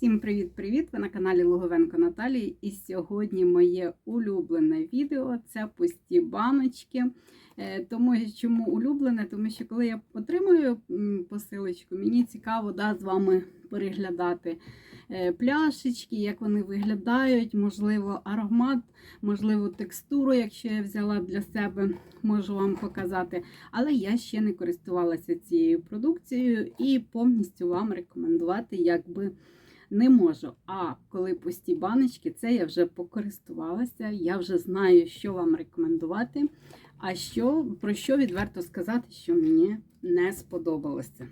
Всім привіт-привіт! Ви на каналі Луговенко Наталії. І сьогодні моє улюблене відео це пусті баночки. Е, Тому чому улюблене? Тому що коли я отримую посилочку, мені цікаво да, з вами переглядати е, пляшечки, як вони виглядають, можливо, аромат, можливо, текстуру, якщо я взяла для себе, можу вам показати. Але я ще не користувалася цією продукцією і повністю вам рекомендувати, якби не можу. А коли пусті баночки, це я вже покористувалася, я вже знаю, що вам рекомендувати. А що, про що відверто сказати, що мені не сподобалося.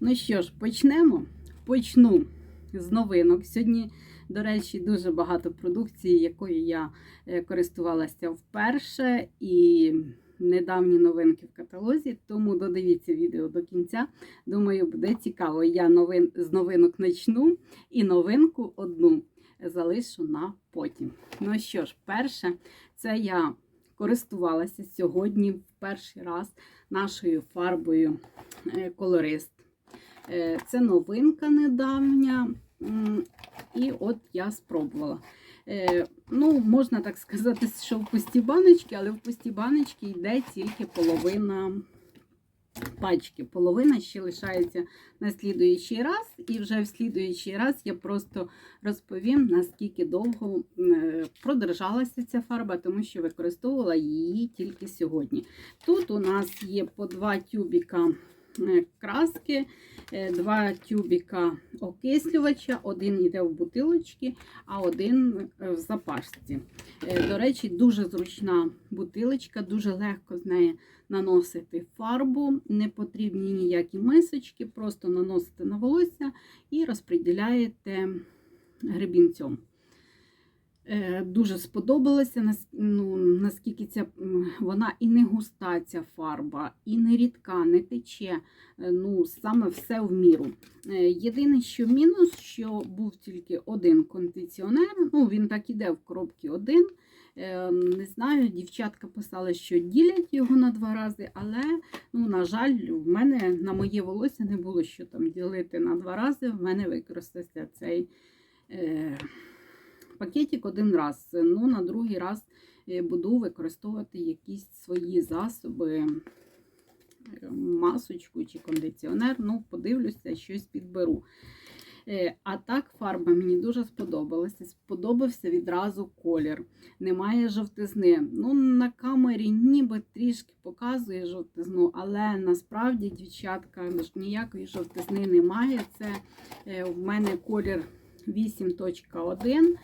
Ну що ж, почнемо. Почну з новинок. Сьогодні, до речі, дуже багато продукції, якою я е, користувалася вперше, і недавні новинки в каталозі. Тому додивіться відео до кінця. Думаю, буде цікаво. Я новин, з новинок почну і новинку одну залишу на потім. Ну що ж, перше, це я користувалася сьогодні в перший раз нашою фарбою е, колорист. Е, Це новинка недавня. І от я спробувала. Е, Ну, можна так сказати, що в пусті баночки, але в пусті баночки йде тільки половина пачки. Половина ще лишається на слідуючий раз, і вже в слідуючий раз я просто розповім, наскільки довго е, продержалася ця фарба, тому що використовувала її тільки сьогодні. Тут у нас є по два тюбіка краски, е, два тюбіка окислювача, один йде в бутилочки, а один е, в запашці. Е, До речі, дуже зручна бутилочка, дуже легко з неї наносити фарбу, не потрібні ніякі мисочки, просто наносите на волосся і розподіляєте гребінцем. Е, Дуже сподобалося, нас- ну, наскільки ця вона і не густа ця фарба, і не рідка, не тече. Е, Ну, саме все в міру. Е, Єдине, що мінус, що був тільки один кондиціонер. Ну, він так іде в коробці один. Не знаю, дівчатка писали, що ділять його на два рази, але, ну, на жаль, в мене на моє волосся не було що там ділити на два рази. В мене використався цей е, пакетик один раз. Ну, на другий раз е, буду використовувати якісь свої засоби, е, масочку чи кондиціонер. Ну, подивлюся, щось підберу. Е, А так фарба мені дуже сподобалася. Сподобався відразу колір. Немає жовтизни. Ну, на камері ніби трішки показує жовтизну, але насправді, дівчатка, ніякої жовтизни немає. Це в мене колір 8.1.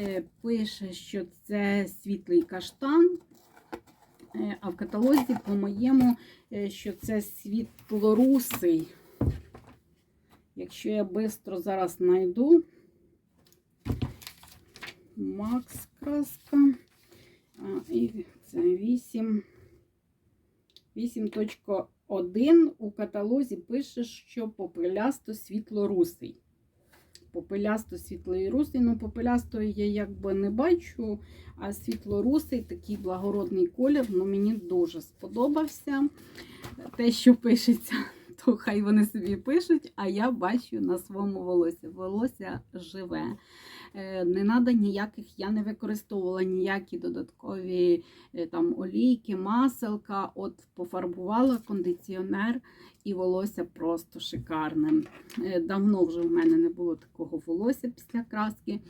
Е, Пише, що це світлий каштан. Е, А в каталозі, по-моєму, е, що це світлорусий. Якщо я швидко зараз знайду Макс краска. А, і це 8. 8.1 у каталозі пише, що попелясто світлорусий. Попелясто світлий русий. Ну, попелястої я якби не бачу, а світлорусий такий благородний колір. Ну, мені дуже сподобався. Те, що пишеться, то хай вони собі пишуть, а я бачу на своєму волосі. Волосся живе. Е, Не треба ніяких, я не використовувала ніякі додаткові е, там олійки, маселка. От пофарбувала кондиціонер і волосся просто шикарне. Е, Давно вже в мене не було такого волосся після краски.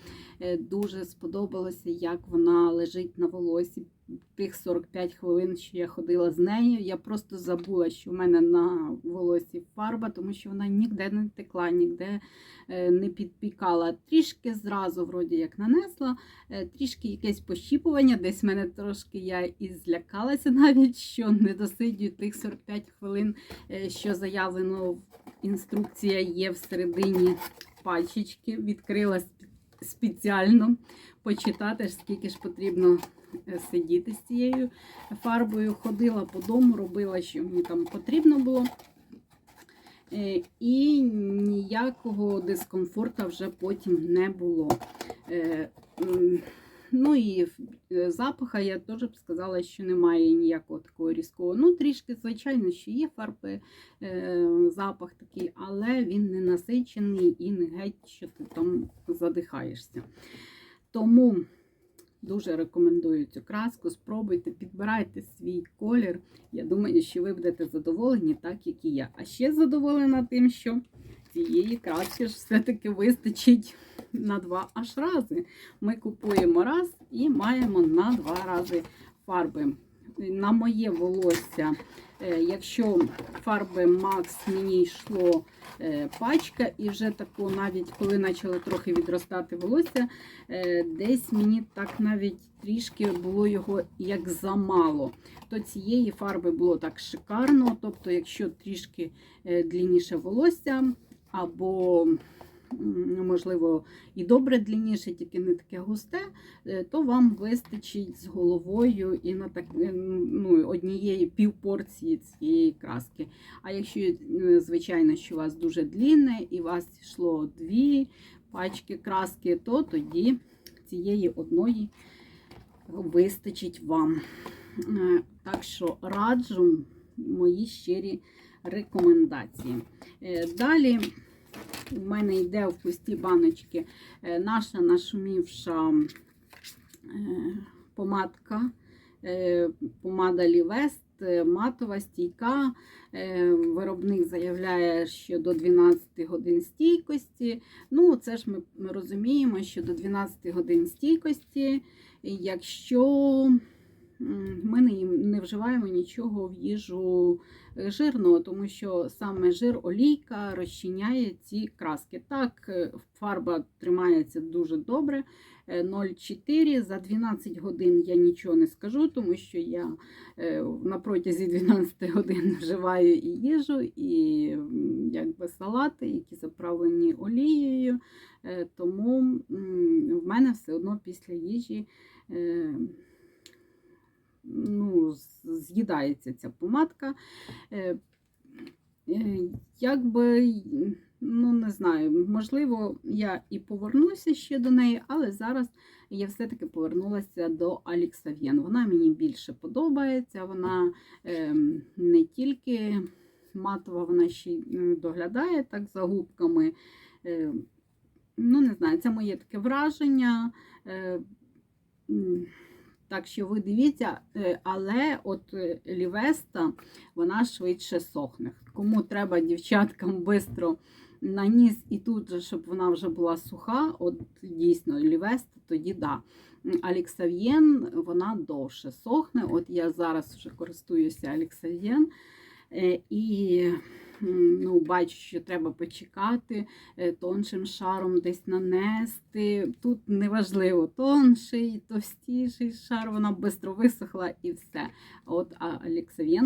Дуже сподобалося, як вона лежить на волосі. Тих 45 хвилин, що я ходила з нею, я просто забула, що в мене на волосі фарба, тому що вона ніде не текла, ніде е, не підпікала. Трішки зразу, вроді як нанесла, е, трішки якесь пощіпування. Десь в мене трошки я і злякалася навіть, що не досидю тих 45 хвилин, е, що заявлено інструкція є всередині пальчички. Відкрила спеціально почитати, скільки ж потрібно сидіти з цією фарбою. Ходила по дому, робила, що мені там потрібно було. Е, І ніякого дискомфорту вже потім не було. Е, Ну і е, запаха я теж б сказала, що немає ніякого такого різкого. Ну, трішки, звичайно, що є фарби, е, запах такий, але він не насичений і не геть, що ти там задихаєшся. Тому дуже рекомендую цю краску. Спробуйте, підбирайте свій колір. Я думаю, що ви будете задоволені, так як і я. А ще задоволена тим, що цієї краски ж все-таки вистачить на два аж рази. Ми купуємо раз і маємо на два рази фарби. На моє волосся, якщо фарби Max мені йшло е, пачка, і вже таку, навіть коли почало трохи відростати волосся, е, десь мені так навіть трішки було його як замало. То цієї фарби було так шикарно. Тобто, якщо трішки е, длінніше волосся, або можливо, і добре длінніше, тільки не таке густе, е, то вам вистачить з головою і на так, е, ну, однієї півпорції цієї краски. А якщо, е, звичайно, що у вас дуже длінне і у вас йшло дві пачки краски, то тоді цієї одної вистачить вам. Так що раджу мої щирі рекомендації. Далі у мене йде в пусті баночки е, наша нашумівша е, помадка, е, помада Лівест, матова стійка. Виробник заявляє, що до 12 годин стійкості. Ну, це ж ми розуміємо, що до 12 годин стійкості, якщо ми не, вживаємо нічого в їжу е, жирного, тому що саме жир олійка розчиняє ці краски. Так, е, фарба тримається дуже добре. е, 0,4 за 12 годин я нічого не скажу, тому що я е, на протязі 12 годин вживаю і їжу, і якби салати, які заправлені олією. Е, Тому в мене все одно після їжі. Ну, з'їдається ця помадка. Е, е, Якби, ну не знаю, можливо, я і повернуся ще до неї, але зараз я все-таки повернулася до Аліксав'єн. Вона мені більше подобається, вона е, не тільки матова, вона ще й доглядає так за губками. Е, ну, не знаю, це моє таке враження. Е, так що ви дивіться, е, але от е, Лівеста вона швидше сохне. Кому треба дівчаткам швидко наніс і тут же, щоб вона вже була суха, от дійсно Лівеста, тоді да. Аліксав'єн вона довше сохне. От я зараз вже користуюся Аліксав'єн. е, І ну, бачу, що треба почекати, е, тоншим шаром десь нанести. Тут неважливо, тонший, товстіший шар, вона швидко висохла і все. От а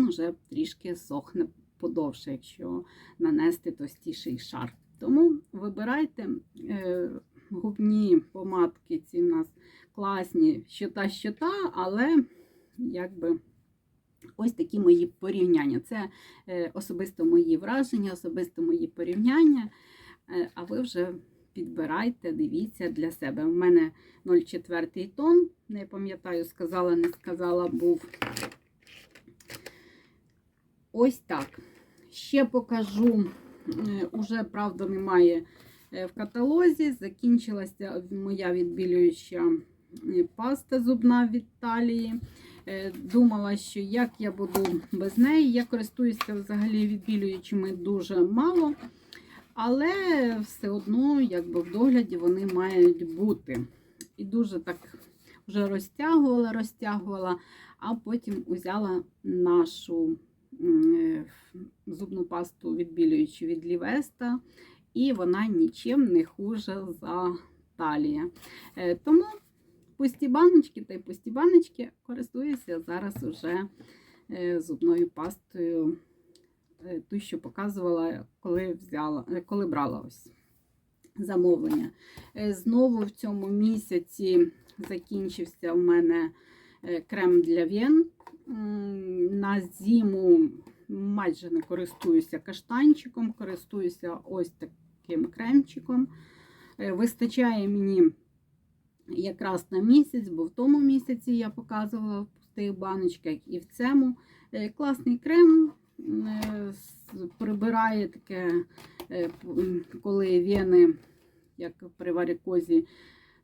вже трішки сохне подовше, якщо нанести товстіший шар. Тому вибирайте е, губні помадки, ці в нас класні, що та, що та, але якби. Ось такі мої порівняння. Це е, особисто мої враження, особисто мої порівняння. Е, а ви вже підбирайте, дивіться для себе. У мене 0,4 тон, не пам'ятаю, сказала, не сказала, був. Ось так. Ще покажу, уже, правда, немає е, в каталозі. Закінчилася моя відбілююча паста зубна від Талії. Е, Думала, що як я буду без неї. Я користуюся взагалі відбілюючими дуже мало, але все одно, якби в догляді вони мають бути. І дуже так вже розтягувала, розтягувала, а потім взяла нашу е, зубну пасту відбілюючу від Лівеста, і вона нічим не хуже за талія. Е, Тому пусті баночки та й пусті баночки користуюся зараз уже е, зубною пастою, е, ту, що показувала, коли взяла, е, коли брала ось замовлення. Знову в цьому місяці закінчився у мене крем для вен. На зиму майже не користуюся каштанчиком, користуюся ось таким кремчиком. Вистачає мені якраз на місяць, бо в тому місяці я показувала в пустих баночках і в цьому Е, класний крем. е, Прибирає таке, е, коли вени, як при варикозі,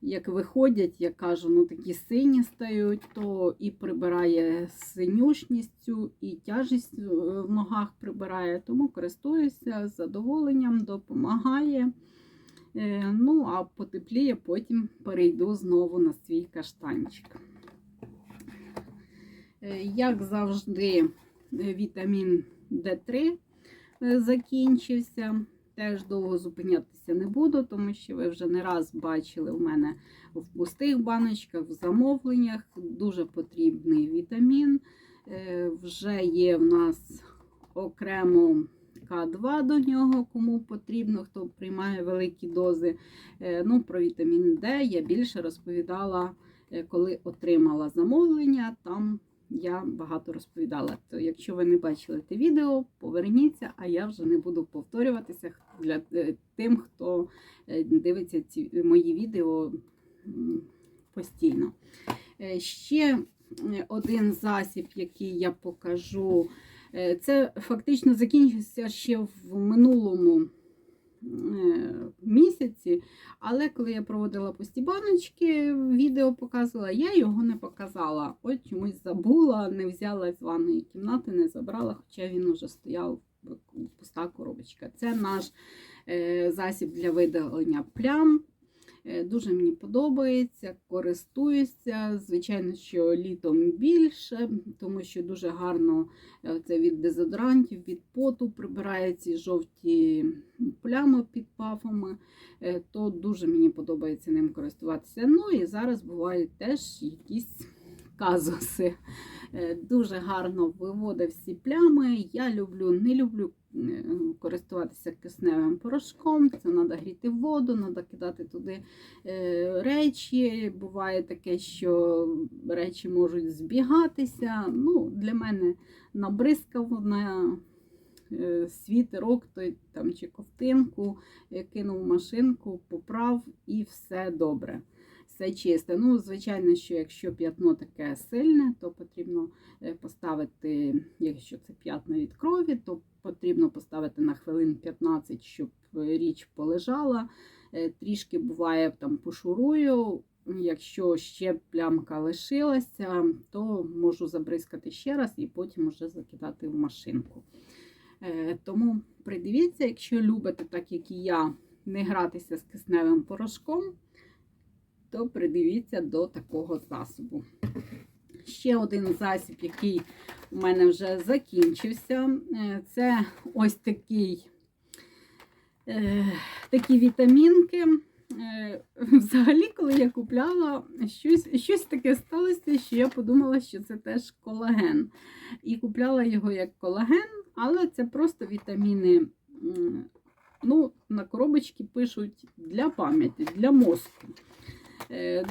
як виходять, я кажу, ну такі сині стають, то і прибирає синюшність цю, і тяжість в ногах прибирає. Тому користуюся з задоволенням, допомагає. Е, Ну, а потепліє, потім перейду знову на свій каштанчик. Е, Як завжди, е, вітамін D3 е, закінчився. Теж довго зупинятися не буду, тому що ви вже не раз бачили в мене в пустих баночках, в замовленнях. Дуже потрібний вітамін. Вже є в нас окремо К2 до нього, кому потрібно, хто приймає великі дози. Е, Ну, Про вітамін Д я більше розповідала, е, коли отримала замовлення. Там я багато розповідала. То якщо ви не бачили те відео, поверніться, а я вже не буду повторюватися для е, тим, хто дивиться ці мої відео постійно. Ще один засіб, який я покажу, це фактично закінчився ще в минулому е, місяці, але коли я проводила пусті баночки, відео показувала, я його не показала. От чомусь забула, не взяла з ванної кімнати, не забрала, хоча він уже стояв пуста коробочка. Це наш е, засіб для видалення плям. Е, Дуже мені подобається, користуюся. Звичайно, що літом більше, тому що дуже гарно е, це від дезодорантів, від поту прибирає ці жовті плями під пафами. Е, То дуже мені подобається ним користуватися. Ну і зараз бувають теж якісь казуси. Дуже гарно виводить всі плями. Я люблю, не люблю користуватися кисневим порошком. Це треба гріти воду, треба кидати туди е, речі. Буває таке, що речі можуть збігатися. Ну, Для мене набризкав на е, світерок той, там, чи ковтинку, е, кинув машинку, поправ і все добре. Все чисте. Ну, звичайно, що якщо п'ятно таке сильне, то потрібно е, поставити, якщо це п'ятно від крові, то потрібно поставити на хвилин 15, щоб е, річ полежала. Е, Трішки буває там пошурую. Якщо ще плямка лишилася, то можу забризкати ще раз і потім уже закидати в машинку. Е, Тому придивіться, якщо любите, так як і я, не гратися з кисневим порошком, то придивіться до такого засобу. Ще один засіб, який у мене вже закінчився, е, це ось такий, е, такі вітамінки. Е, Взагалі, коли я купляла, щось, щось таке сталося, що я подумала, що це теж колаген. І купляла його як колаген, але це просто вітаміни. Ну, на коробочці пишуть для пам'яті, для мозку.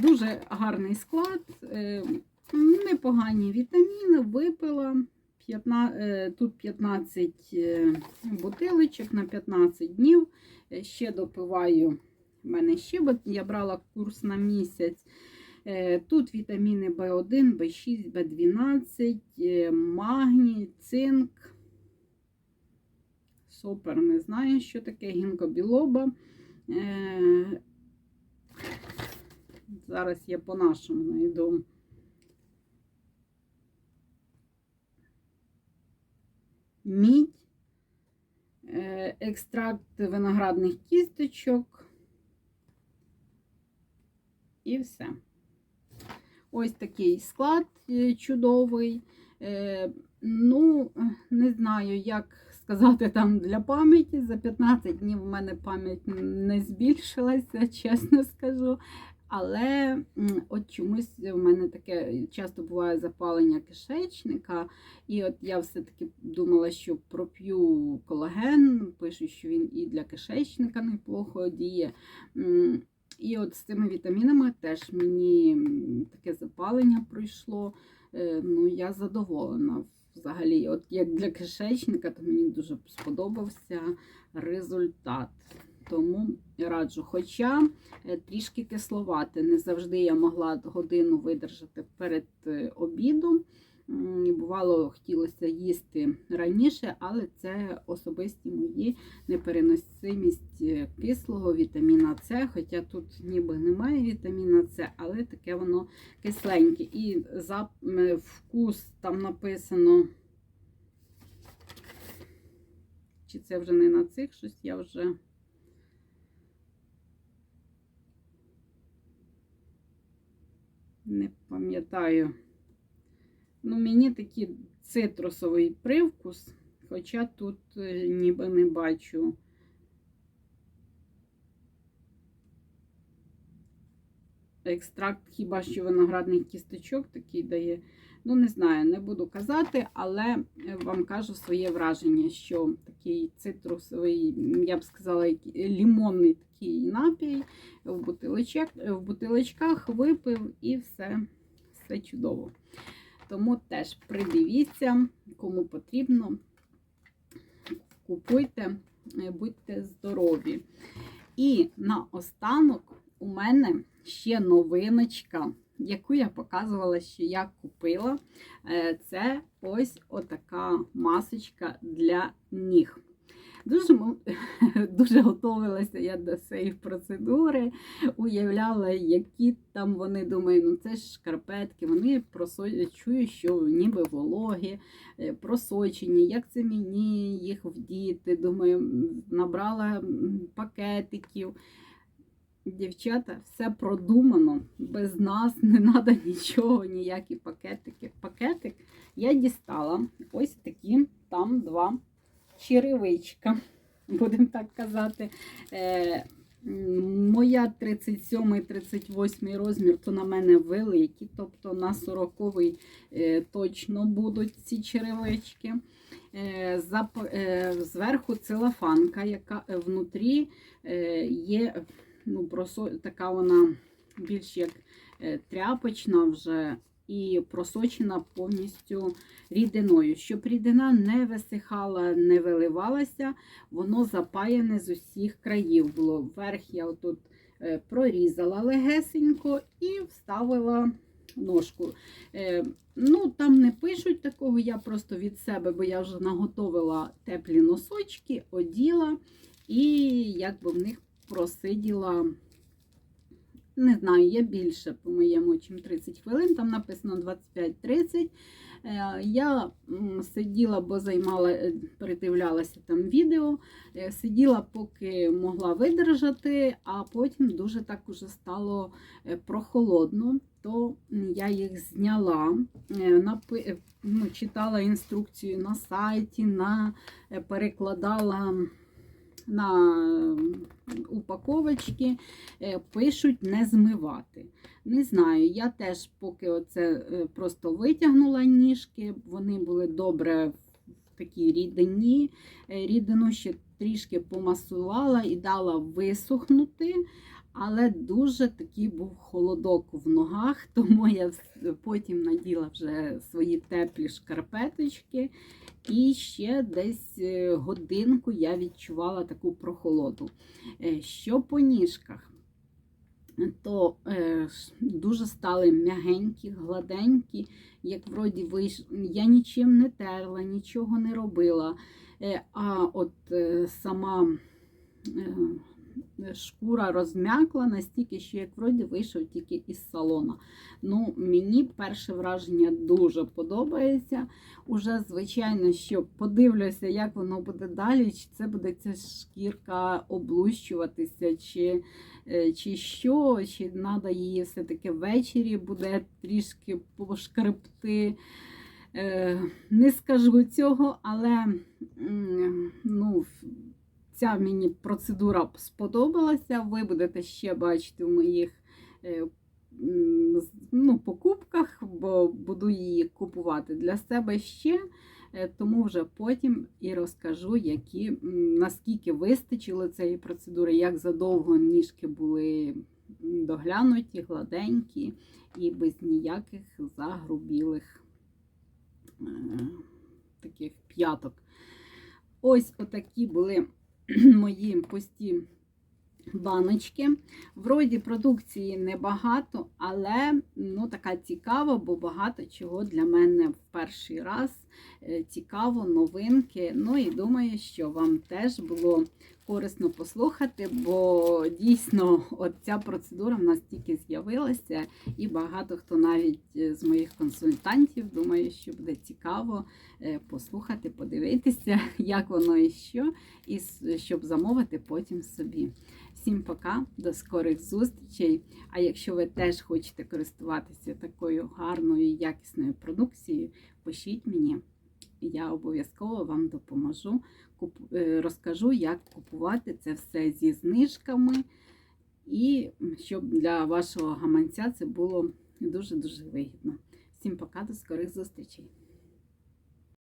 Дуже гарний склад, непогані вітаміни, випила. 15, е, тут 15 е, бутилочок на 15 днів. Е, Ще допиваю. У мене ще бо я брала курс на місяць. Тут вітаміни В1, В6, В12, е, магній, цинк. Супер, не знаю, що таке гінкобілоба. Зараз я по-нашому знайду. Мідь, е, екстракт виноградних кісточок. І все. Ось такий склад е, чудовий. Е, Ну, не знаю, як сказати там для пам'яті. За 15 днів у мене пам'ять не збільшилася, чесно скажу. Але от чомусь в мене таке часто буває запалення кишечника. І от я все-таки думала, що проп'ю колаген, пишуть, що він і для кишечника неплохо діє. І от з цими вітамінами теж мені таке запалення пройшло. Е, Ну, я задоволена взагалі. От як для кишечника, то мені дуже сподобався результат. Тому раджу. Хоча е, трішки кисловате. Не завжди я могла годину видержати перед е, обідом. Бувало, хотілося їсти раніше, але це особисті мої непереносимість е, кислого вітаміна С, хоча тут ніби немає вітаміна С, але таке воно кисленьке. І за вкус там написано. Чи це вже не на цих щось я вже. Не пам'ятаю. Ну, мені такий цитрусовий привкус, хоча тут е, ніби не бачу. Екстракт хіба що виноградних кісточок такий дає. Ну, не знаю, не буду казати, але е, вам кажу своє враження, що такий цитрусовий, я б сказала, лімонний такий напій в, бутилочках, в бутилочках випив і все, все чудово. Тому теж придивіться, кому потрібно, купуйте, будьте здорові. І наостанок у мене ще новиночка, яку я показувала, що я купила. Е, Це ось отака масочка для ніг. Дуже, дуже готувалася я до цієї процедури, уявляла, які там вони думаю, ну це ж шкарпетки, вони просо... чую, що ніби вологі, е, просочені, як це мені їх вдіти. Думаю, набрала пакетиків. Дівчата, все продумано, без нас не треба нічого, ніякі пакетики. Пакетик я дістала ось такі там два черевичка, будемо так казати. Е, моя 37-38 розмір, то на мене великі, тобто на 40-й е, точно будуть ці черевички. Е, зверху целофанка, яка внутрі є ну, просо... така вона більш як тряпочна вже і просочена повністю рідиною. Щоб рідина не висихала, не виливалася, воно запаяне з усіх країв було. Вверх я отут е, прорізала легесенько і вставила ножку. Е, Ну, там не пишуть такого, я просто від себе, бо я вже наготовила теплі носочки, оділа і якби в них просиділа. Не знаю, є більше, по-моєму, чим 30 хвилин, там написано 25-30. Е, Я сиділа, бо займала, е, передивлялася там відео, е, сиділа, поки могла видержати, а потім дуже так уже стало прохолодно, то я їх зняла, ну, читала інструкцію на сайті, на, перекладала на упаковочки, е, пишуть не змивати. Не знаю, я теж поки оце е, просто витягнула ніжки, вони були добре в такій рідині. Е, Рідину ще трішки помасувала і дала висохнути, але дуже такий був холодок в ногах, тому я потім наділа вже свої теплі шкарпеточки. І ще десь е, годинку я відчувала таку прохолоду. Е, Що по ніжках? то е, дуже стали м'ягенькі, гладенькі, як вроді виш... я нічим не терла, нічого не робила. Е, а от е, сама е, шкура розм'якла настільки, що як вроді вийшов тільки із салона. Ну, мені перше враження дуже подобається. Уже, звичайно, що подивлюся, як воно буде далі, чи це буде ця шкірка облущуватися, чи, е, чи що, чи треба її все-таки ввечері буде трішки пошкребти. Е, Не скажу цього, але ну, ця мені процедура сподобалася. Ви будете ще бачити в моїх е, ну, покупках, бо буду її купувати для себе ще. Е, Тому вже потім і розкажу, які, наскільки вистачило цієї процедури, як задовго ніжки були доглянуті, гладенькі і без ніяких загрубілих е, таких п'яток. Ось отакі були мої пусті баночки. Вроді продукції небагато, але ну, така цікава, бо багато чого для мене перший раз е, цікаво, новинки. Ну і думаю, що вам теж було корисно послухати, бо дійсно от ця процедура в нас тільки з'явилася, і багато хто навіть е, з моїх консультантів думає, що буде цікаво е, послухати, подивитися, як воно і що, і щоб замовити потім собі. Всім пока, до скорих зустрічей. А якщо ви теж хочете користуватися такою гарною якісною продукцією, пишіть мені. Я обов'язково вам допоможу, е, розкажу, як купувати це все зі знижками, і щоб для вашого гаманця це було дуже-дуже вигідно. Всім пока, до скорих зустрічей!